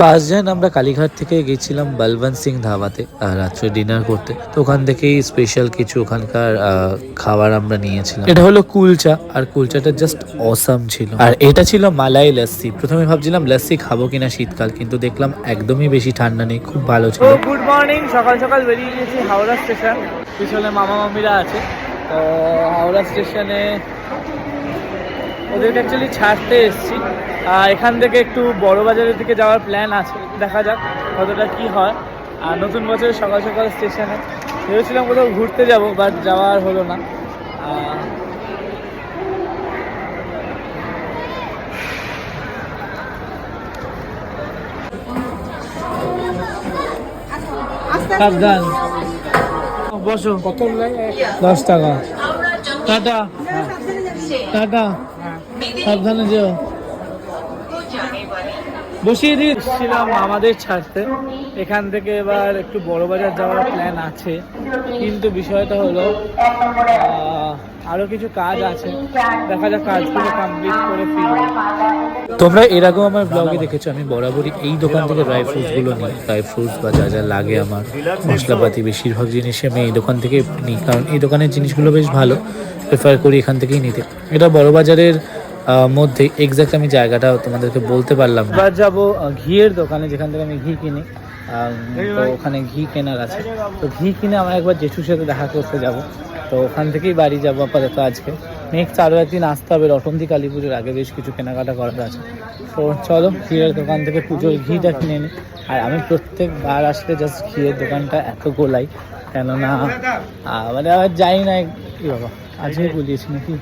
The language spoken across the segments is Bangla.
ফার্স্ট দিন আমরা কালীঘাট থেকে গেছিলাম বলবন্ত সিং ধাবাতে রাত্রে ডিনার করতে। তো ওখান থেকেই স্পেশাল কিছু ওখানকার খাবার আমরা নিয়েছিলাম। এটা হলো কুলচা। আর কুলচাটা জাস্ট অসাম ছিল। আর এটা ছিল মালাই লস্যি। প্রথমে ভাবছিলাম লস্যি খাব কিনা শীতকাল কিন্তু দেখলাম একদমই বেশি ঠান্ডা নেই খুব ভালো ছিল। গুড মর্নিং সকাল সকাল বেরিয়ে গেছি হাওড়া স্টেশন পিছনে মামা মামিরা আছে। তো হাওড়া স্টেশনে ওদেরকে অ্যাকচুয়ালি ছাড়তে এসেছি। এখান থেকে একটু বড় বাজারের দিকে যাওয়ার প্ল্যান আছে দেখা যাক কতটা কি হয়। আর নতুন বছরের সকাল সকাল স্টেশনে ভেবেছিলাম কোথাও ঘুরতে যাব বাট যাওয়া আর হলো না। সাবধান। বসো। কত দশ টাকা। টাটা। টাটা। সাবধানে যেও। বসিয়ে দিচ্ছিলাম আমাদের ছাড়তে। এখান থেকে এবার একটু বড় বাজার যাওয়ার প্ল্যান আছে। কিন্তু বিষয়টা হলো আহ, আরও কিছু কাজ আছে। দেখা যাক কাজগুলো কমপ্লিট করে ফিরবো। তোমরা এর আগেও আমার ব্লগে দেখেছ আমি বরাবরই এই দোকান থেকে ড্রাই ফ্রুটসগুলো নিই। ড্রাই ফ্রুটস বা যা যা লাগে আমার মশলাপাতি বেশিরভাগ জিনিসই আমি এই দোকান থেকে নিই। কারণ এই দোকানের জিনিসগুলো বেশ ভালো প্রেফার করি এখান থেকেই নিতে। এটা বড় বাজারের মধ্যে এক্সাক্ট আমি জায়গাটা তোমাদেরকে বলতে পারলাম এবার যাব ঘিয়ের দোকানে যেখান থেকে আমি ঘি কিনি। তো ওখানে ঘি কেনার আছে। তো ঘি কিনে আমরা একবার জেঠুর সাথে দেখা করতে যাব। তো ওখান থেকেই বাড়ি যাব আপাতত আজকে। নেক্সট আরও একদিন আসতে হবে রটন্তি কালী পুজোর আগে বেশ কিছু কেনাকাটা করার আছে। তো চলো ঘিয়ের দোকান থেকে পুজোর ঘিটা কিনে নিই আর আমি প্রত্যেকবার আসলে জাস্ট ঘিয়ের দোকানটা এত গোলাই। কেননা মানে আবার যাই না কি বাবা আজকে বলিয়েছি নাকি?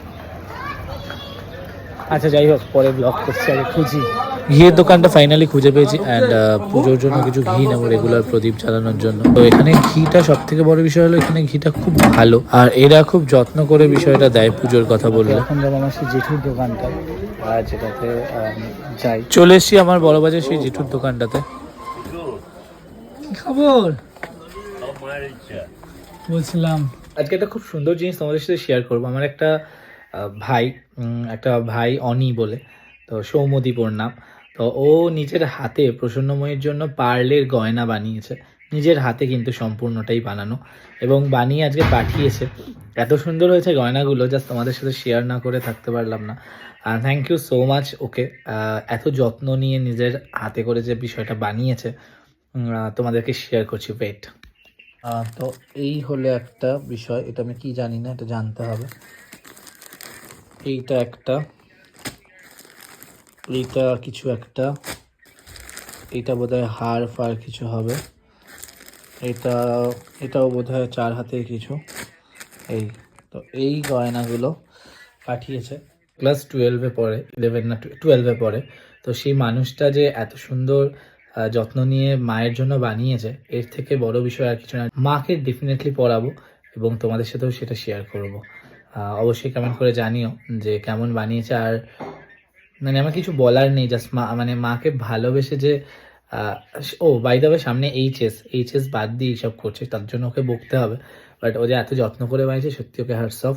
আচ্ছা যাই হোক পরে ব্লগ করছি আগে খুঁজি। ঘিয়ের দোকানটা ফাইনালি খুঁজে পেয়েছি অ্যান্ড পুজোর জন্য কিছু ঘি নেব রেগুলার প্রদীপ জ্বালানোর জন্য। তো এখানে ঘিটা সব থেকে বড় বিষয় হলো এখানে ঘিটা খুব ভালো আর এরা খুব যত্ন করে বিষয়টা দেয় পুজোর কথা বললে। এখন যাব আমার সেই জেঠুর দোকানটা আর যেটাতে আম, যাই। চলে এসছি আমার বড় বাজার সেই জেঠুর দোকানটাতে। কি খবর? বলছিলাম। আজকে একটা খুব সুন্দর জিনিস তোমাদের সাথে শেয়ার করব। আমার একটা ভাই একটা ভাই অনি বলে, তো সৌমদীপর নাম। তো ও নিজের হাতে প্রসন্নময়ের জন্য পার্লের গয়না বানিয়েছে। নিজের হাতে কিন্তু সম্পূর্ণটাই বানানো এবং বানিয়ে আজকে পাঠিয়েছে। এত সুন্দর হয়েছে গয়নাগুলো জাস্ট তোমাদের সাথে শেয়ার না করে থাকতে পারলাম না। Thank you so much okay. এত যত্ন নিয়ে নিজের হাতে করে যে বিষয়টা বানিয়েছে তোমাদেরকে শেয়ার করছি ওয়েট তো এই হলো একটা বিষয়, এটা আমি কি জানি না, এটা জানতে হবে। এইটা একটা, এইটা কিছু একটা, এইটা বোধহয় হার ফার কিছু হবে এটা এটাও বোধহয় চার হাতের কিছু, এই, তো এই গয়নাগুলো পাঠিয়েছে, ক্লাস টুয়েলভে পড়ে ইলেভেন না টুয়েলভে পড়ে, তো সেই মানুষটা যে এত সুন্দর যত্ন নিয়ে মায়ের জন্য বানিয়েছে, এর থেকে বড় বিষয় আর কিছু না, মাকে ডেফিনেটলি পড়াবো এবং তোমাদের সাথেও সেটা শেয়ার করব। অবশ্যই কমেন্ট করে জানিও যে কেমন বানিয়েছে আর মানে আমার কিছু বলার নেই জাস্ট মা মানে মাকে ভালোবেসে যে ও বাই দাবে সামনে এইচএস এইচএস বাদ দিয়ে এইসব করছে, তার জন্য ওকে বকতে হবে বাট ও যে এত যত্ন করে বানিয়েছে, সত্যি ওকে হার্টস অফ